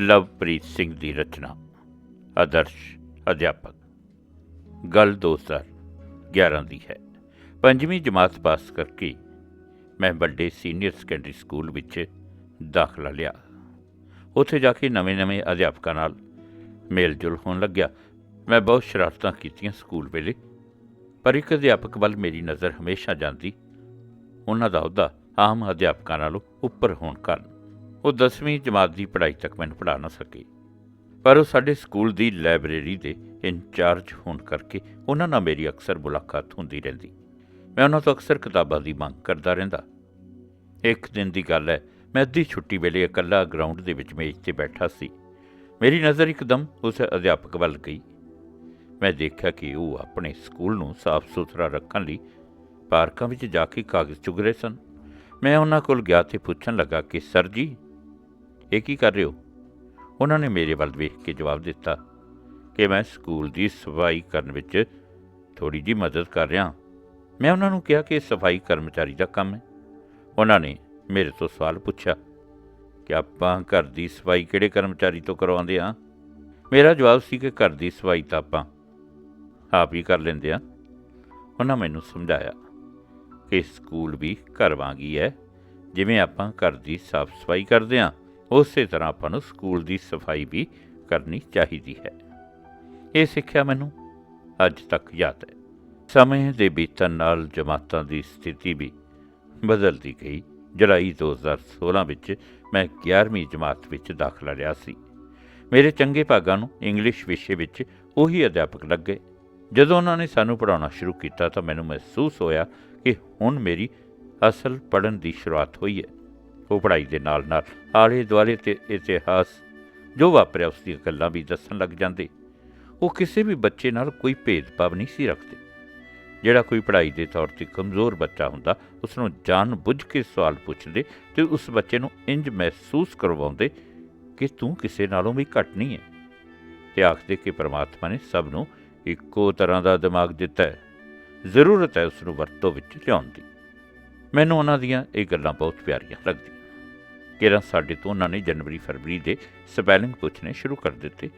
ਲਵਪ੍ਰੀਤ ਸਿੰਘ ਦੀ ਰਚਨਾ। ਆਦਰਸ਼ ਅਧਿਆਪਕ। ਗੱਲ 2011 ਦੀ ਹੈ। ਪੰਜਵੀਂ ਜਮਾਤ ਪਾਸ ਕਰਕੇ ਮੈਂ ਵੱਡੇ ਸੀਨੀਅਰ ਸੈਕੰਡਰੀ ਸਕੂਲ ਵਿੱਚ ਦਾਖਲਾ ਲਿਆ। ਉੱਥੇ ਜਾ ਕੇ ਨਵੇਂ-ਨਵੇਂ ਅਧਿਆਪਕਾਂ ਨਾਲ ਮੇਲ-ਜੁਲ ਹੋਣ ਲੱਗਿਆ। ਮੈਂ ਬਹੁਤ ਸ਼ਰਾਰਤਾਂ ਕੀਤੀਆਂ ਸਕੂਲ ਵੇਲੇ, ਪਰ ਇੱਕ ਅਧਿਆਪਕ ਵੱਲ ਮੇਰੀ ਨਜ਼ਰ ਹਮੇਸ਼ਾ ਜਾਂਦੀ, ਉਹਨਾਂ ਦਾ ਅਹੁਦਾ ਆਮ ਅਧਿਆਪਕਾਂ ਨਾਲੋਂ ਉੱਪਰ ਹੋਣ ਕਾਰਨ। ਉਹ 10ਵੀਂ ਜਮਾਤ ਦੀ ਪੜ੍ਹਾਈ ਤੱਕ ਮੈਨੂੰ ਪੜ੍ਹਾ ਨਾ ਸਕੇ। ਪਰ ਉਹ ਸਾਡੇ ਸਕੂਲ ਦੀ ਲਾਇਬ੍ਰੇਰੀ ਦੇ ਇੰਚਾਰਜ ਹੋਣ ਕਰਕੇ ਉਹਨਾਂ ਨਾਲ ਮੇਰੀ ਅਕਸਰ ਮੁਲਾਕਾਤ ਹੁੰਦੀ ਰਹਿੰਦੀ। ਮੈਂ ਉਹਨਾਂ ਤੋਂ ਅਕਸਰ ਕਿਤਾਬਾਂ ਦੀ ਮੰਗ ਕਰਦਾ ਰਹਿੰਦਾ। ਇੱਕ ਦਿਨ ਦੀ ਗੱਲ ਹੈ, ਮੈਂ ਅੱਧੀ ਛੁੱਟੀ ਵੇਲੇ ਇਕੱਲਾ ਗਰਾਊਂਡ ਦੇ ਵਿੱਚ ਮੇਜ਼ ਤੇ ਬੈਠਾ ਸੀ। ਮੇਰੀ ਨਜ਼ਰ ਇੱਕਦਮ ਉਸ ਅਧਿਆਪਕ ਵੱਲ ਗਈ। ਮੈਂ ਦੇਖਿਆ ਕਿ ਉਹ ਆਪਣੇ ਸਕੂਲ ਨੂੰ ਸਾਫ਼ ਸੁਥਰਾ ਰੱਖਣ ਲਈ ਪਾਰਕਾਂ ਵਿੱਚ ਜਾ ਕੇ ਕਾਗਜ਼ ਚੁਗ ਰਹੇ ਸਨ। ਮੈਂ ਉਹਨਾਂ ਕੋਲ ਗਿਆ ਤੇ ਪੁੱਛਣ ਲੱਗਾ ਕਿ, ਸਰ ਜੀ ਇਹ ਕੀ ਕਰ ਰਹੇ ਹੋ? ਉਹਨਾਂ ਨੇ ਮੇਰੇ ਵੱਲ ਵੇਖ ਕੇ ਜਵਾਬ ਦਿੱਤਾ ਕਿ ਮੈਂ ਸਕੂਲ ਦੀ ਸਫ਼ਾਈ ਕਰਨ ਵਿੱਚ ਥੋੜੀ ਜੀ ਮਦਦ ਕਰ ਰਿਹਾ ਮੈਂ ਉਹਨਾਂ ਨੂੰ ਕਿਹਾ ਕਿ ਸਫ਼ਾਈ ਕਰਮਚਾਰੀ ਦਾ ਕੰਮ ਹੈ। ਉਹਨਾਂ ਨੇ ਮੇਰੇ ਤੋਂ ਸਵਾਲ ਪੁੱਛਿਆ ਕਿ ਆਪਾਂ ਘਰ ਦੀ ਸਫ਼ਾਈ ਕਿਹੜੇ ਕਰਮਚਾਰੀ ਤੋਂ ਕਰਵਾਉਂਦੇ ਆ ਮੇਰਾ ਜਵਾਬ ਸੀ ਕਿ ਘਰ ਦੀ ਸਫ਼ਾਈ ਤਾਂ ਆਪਾਂ ਆਪ ਹੀ ਕਰ ਲੈਂਦੇ ਆ ਉਹਨਾਂ ਮੈਨੂੰ ਸਮਝਾਇਆ ਕਿ ਸਕੂਲ ਵੀ ਘਰ ਵਾਂਗੀ ਹੈ ਜਿਵੇਂ ਆਪਾਂ ਘਰ ਦੀ ਸਾਫ਼ ਸਫ਼ਾਈ ਕਰਦੇ ਆ ਉਸੇ ਤਰ੍ਹਾਂ ਆਪਾਂ ਨੂੰ ਸਕੂਲ ਦੀ ਸਫ਼ਾਈ ਵੀ ਕਰਨੀ ਚਾਹੀਦੀ ਹੈ। ਇਹ ਸਿੱਖਿਆ ਮੈਨੂੰ ਅੱਜ ਤੱਕ ਯਾਦ ਹੈ। ਸਮੇਂ ਦੇ ਬੀਤਣ ਨਾਲ ਜਮਾਤਾਂ ਦੀ ਸਥਿਤੀ ਵੀ ਬਦਲਦੀ ਗਈ। ਜੁਲਾਈ 2016 ਵਿੱਚ ਮੈਂ 11ਵੀਂ ਜਮਾਤ ਵਿੱਚ ਦਾਖਲਾ ਲਿਆ ਸੀ। ਮੇਰੇ ਚੰਗੇ ਭਾਗਾਂ ਨੂੰ ਇੰਗਲਿਸ਼ ਵਿਸ਼ੇ ਵਿੱਚ ਉਹੀ ਅਧਿਆਪਕ ਲੱਗੇ ਜਦੋਂ ਉਹਨਾਂ ਨੇ ਸਾਨੂੰ ਪੜਾਉਣਾ ਸ਼ੁਰੂ ਕੀਤਾ ਤਾਂ ਮੈਨੂੰ ਮਹਿਸੂਸ ਹੋਇਆ ਕਿ ਹੁਣ ਮੇਰੀ ਅਸਲ ਪੜਨ ਦੀ ਸ਼ੁਰੂਆਤ ਹੋਈ ਹੈ। ਉਹ ਪੜ੍ਹਾਈ ਦੇ ਨਾਲ ਨਾਲ ਆਲੇ ਦੁਆਲੇ ਤੇ ਇਤਿਹਾਸ, ਜੋ ਵਾਪਰਿਆ ਉਸ ਦੀਆਂ ਗੱਲਾਂ ਵੀ ਦੱਸਣ ਲੱਗ ਜਾਂਦੇ। ਉਹ ਕਿਸੇ ਵੀ ਬੱਚੇ ਨਾਲ ਕੋਈ ਭੇਦਭਾਵ ਨਹੀਂ ਸੀ ਰੱਖਦੇ। ਜਿਹੜਾ ਕੋਈ ਪੜ੍ਹਾਈ ਦੇ ਤੌਰ ਤੇ ਕਮਜ਼ੋਰ ਬੱਚਾ ਹੁੰਦਾ ਉਸ ਨੂੰ ਜਾਣ ਬੁੱਝ ਕੇ ਸਵਾਲ ਪੁੱਛਦੇ ਤੇ ਉਸ ਬੱਚੇ ਨੂੰ ਇੰਜ ਮਹਿਸੂਸ ਕਰਵਾਉਂਦੇ ਕਿ ਤੂੰ ਕਿਸੇ ਨਾਲੋਂ ਵੀ ਘੱਟ ਨਹੀਂ ਹੈ। ਤੇ ਆਖਦੇ ਕਿ ਪ੍ਰਮਾਤਮਾ ਨੇ ਸਭ ਨੂੰ ਇੱਕੋ ਤਰ੍ਹਾਂ ਦਾ ਦਿਮਾਗ ਦਿੱਤਾ ਹੈ। ਜ਼ਰੂਰਤ ਹੈ ਉਸ ਨੂੰ ਵਰਤੋਂ ਵਿੱਚ ਲਿਆਉਣ ਦੀ। ਮੈਨੂੰ ਉਹਨਾਂ ਦੀਆਂ ਇਹ ਗੱਲਾਂ ਬਹੁਤ ਪਿਆਰੀਆਂ ਲੱਗਦੀਆਂ। ਕਿਰਾਂ ਸਾਡੇ ਤੋਂ ਉਹਨਾਂ ਨੇ ਜਨਵਰੀ ਫਰਵਰੀ ਦੇ ਸਪੈਲਿੰਗ ਪੁੱਛਣੇ ਸ਼ੁਰੂ ਕਰ ਦਿੱਤੇ।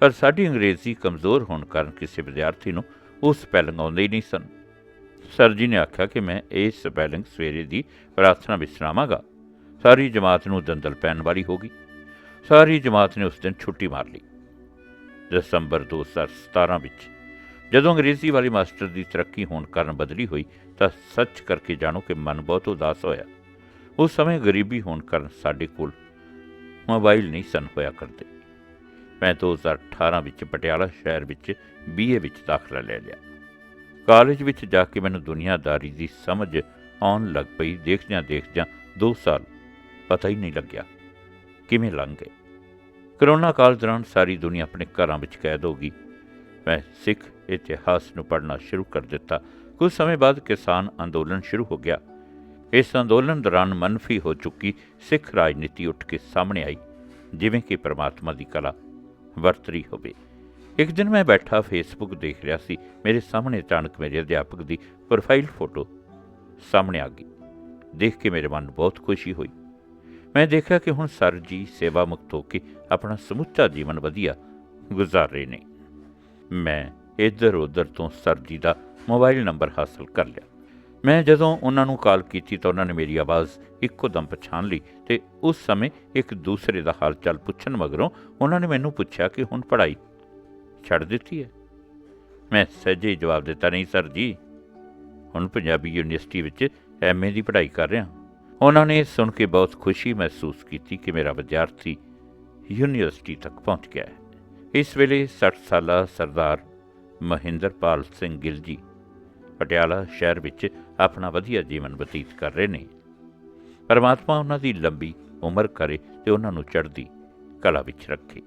ਪਰ ਸਾਡੀ ਅੰਗਰੇਜ਼ੀ ਕਮਜ਼ੋਰ ਹੋਣ ਕਾਰਨ ਕਿਸੇ ਵਿਦਿਆਰਥੀ ਨੂੰ ਉਹ ਸਪੈਲਿੰਗ ਆਉਂਦੇ ਹੀ ਨਹੀਂ ਸਨ। ਸਰ ਜੀ ਨੇ ਆਖਿਆ ਕਿ ਮੈਂ ਇਹ ਸਪੈਲਿੰਗ ਸਵੇਰੇ ਦੀ ਪ੍ਰਾਰਥਨਾ ਵਿੱਚ ਸੁਣਾਵਾਂਗਾ। ਸਾਰੀ ਜਮਾਤ ਨੂੰ ਦੰਦਲ ਪੈਣ ਵਾਲੀ ਹੋ ਗਈ। ਸਾਰੀ ਜਮਾਤ ਨੇ ਉਸ ਦਿਨ ਛੁੱਟੀ ਮਾਰ ਲਈ। ਦਸੰਬਰ 2017 ਵਿੱਚ ਜਦੋਂ ਅੰਗਰੇਜ਼ੀ ਵਾਲੀ ਮਾਸਟਰ ਦੀ ਤਰੱਕੀ ਹੋਣ ਕਾਰਨ ਬਦਲੀ ਹੋਈ ਤਾਂ ਸੱਚ ਕਰਕੇ ਜਾਣੋ ਕਿ ਮਨ ਬਹੁਤ ਉਦਾਸ ਹੋਇਆ। ਉਸ ਸਮੇਂ ਗਰੀਬੀ ਹੋਣ ਕਾਰਨ ਸਾਡੇ ਕੋਲ ਮੋਬਾਈਲ ਨਹੀਂ ਸਨ ਹੋਇਆ ਕਰਦੇ। ਮੈਂ 2018 ਵਿੱਚ ਪਟਿਆਲਾ ਸ਼ਹਿਰ ਵਿੱਚ ਬੀਏ ਵਿੱਚ ਦਾਖਲਾ ਲੈ ਲਿਆ। ਕਾਲਜ ਵਿੱਚ ਜਾ ਕੇ ਮੈਨੂੰ ਦੁਨੀਆਦਾਰੀ ਦੀ ਸਮਝ ਆਉਣ ਲੱਗ ਪਈ। ਦੇਖਦਿਆਂ ਦੇਖਦਿਆਂ 2 ਸਾਲ ਪਤਾ ਹੀ ਨਹੀਂ ਲੱਗਿਆ ਕਿਵੇਂ ਲੰਘ ਗਏ। ਕਰੋਨਾ ਕਾਲ ਦੌਰਾਨ ਸਾਰੀ ਦੁਨੀਆ ਆਪਣੇ ਘਰਾਂ ਵਿੱਚ ਕੈਦ ਹੋ ਗਈ। ਮੈਂ ਸਿੱਖ ਇਤਿਹਾਸ ਨੂੰ ਪੜ੍ਹਨਾ ਸ਼ੁਰੂ ਕਰ ਦਿੱਤਾ। ਕੁਝ ਸਮੇਂ ਬਾਅਦ ਕਿਸਾਨ ਅੰਦੋਲਨ ਸ਼ੁਰੂ ਹੋ ਗਿਆ। ਇਸ ਅੰਦੋਲਨ ਦੌਰਾਨ ਮਨਫੀ ਹੋ ਚੁੱਕੀ ਸਿੱਖ ਰਾਜਨੀਤੀ ਉੱਠ ਕੇ ਸਾਹਮਣੇ ਆਈ, ਜਿਵੇਂ ਕਿ ਪ੍ਰਮਾਤਮਾ ਦੀ ਕਲਾ ਵਰਤਰੀ ਹੋਵੇ। ਇੱਕ ਦਿਨ ਮੈਂ ਬੈਠਾ ਫੇਸਬੁੱਕ ਦੇਖ ਰਿਹਾ ਸੀ, ਮੇਰੇ ਸਾਹਮਣੇ ਅਚਾਨਕ ਮੇਰੇ ਅਧਿਆਪਕ ਦੀ ਪ੍ਰੋਫਾਈਲ ਫੋਟੋ ਸਾਹਮਣੇ ਆ ਗਈ। ਦੇਖ ਕੇ ਮੇਰੇ ਮਨ ਬਹੁਤ ਖੁਸ਼ੀ ਹੋਈ। ਮੈਂ ਦੇਖਿਆ ਕਿ ਹੁਣ ਸਰ ਜੀ ਸੇਵਾ ਮੁਕਤ ਹੋ ਕੇ ਆਪਣਾ ਸਮੁੱਚਾ ਜੀਵਨ ਵਧੀਆ ਗੁਜ਼ਾਰ ਰਹੇ ਨੇ। ਮੈਂ ਇੱਧਰ ਉੱਧਰ ਤੋਂ ਸਰ ਜੀ ਦਾ ਮੋਬਾਈਲ ਨੰਬਰ ਹਾਸਲ ਕਰ ਲਿਆ। ਮੈਂ ਜਦੋਂ ਉਹਨਾਂ ਨੂੰ ਕਾਲ ਕੀਤੀ ਤਾਂ ਉਹਨਾਂ ਨੇ ਮੇਰੀ ਆਵਾਜ਼ ਇੱਕੋ ਦਮ ਪਛਾਣ ਲਈ ਤੇ ਉਸ ਸਮੇਂ ਇੱਕ ਦੂਸਰੇ ਦਾ ਹਾਲ ਚਾਲ ਪੁੱਛਣ ਮਗਰੋਂ ਉਹਨਾਂ ਨੇ ਮੈਨੂੰ ਪੁੱਛਿਆ ਕਿ ਹੁਣ ਪੜ੍ਹਾਈ ਛੱਡ ਦਿੱਤੀ ਹੈ? ਮੈਂ ਸਹਿਜੇ ਜਵਾਬ ਦਿੱਤਾ, ਨਹੀਂ ਸਰ ਜੀ, ਹੁਣ ਪੰਜਾਬੀ ਯੂਨੀਵਰਸਿਟੀ ਵਿੱਚ ਐਮਏ ਦੀ ਪੜ੍ਹਾਈ ਕਰ ਰਿਹਾ ਉਹਨਾਂ ਨੇ ਸੁਣ ਕੇ ਬਹੁਤ ਖੁਸ਼ੀ ਮਹਿਸੂਸ ਕੀਤੀ ਕਿ ਮੇਰਾ ਵਿਦਿਆਰਥੀ ਯੂਨੀਵਰਸਿਟੀ ਤੱਕ ਪਹੁੰਚ ਗਿਆ ਹੈ। ਇਸ ਵੇਲੇ 60 ਸਾਲਾ ਸਰਦਾਰ ਮਹਿੰਦਰਪਾਲ ਸਿੰਘ ਗਿੱਲ ਜੀ, ਪਟਿਆਲਾ ਸ਼ਹਿਰ ਵਿੱਚ ਆਪਣਾ ਵਧੀਆ ਜੀਵਨ ਬਤੀਤ ਕਰ ਰਹੇ ਨੇ। ਪਰਮਾਤਮਾ ਉਹਨਾਂ ਦੀ ਲੰਬੀ ਉਮਰ ਕਰੇ ਤੇ ਉਹਨਾਂ ਨੂੰ ਚੜ੍ਹਦੀ ਕਲਾ ਵਿੱਚ ਰੱਖੇ।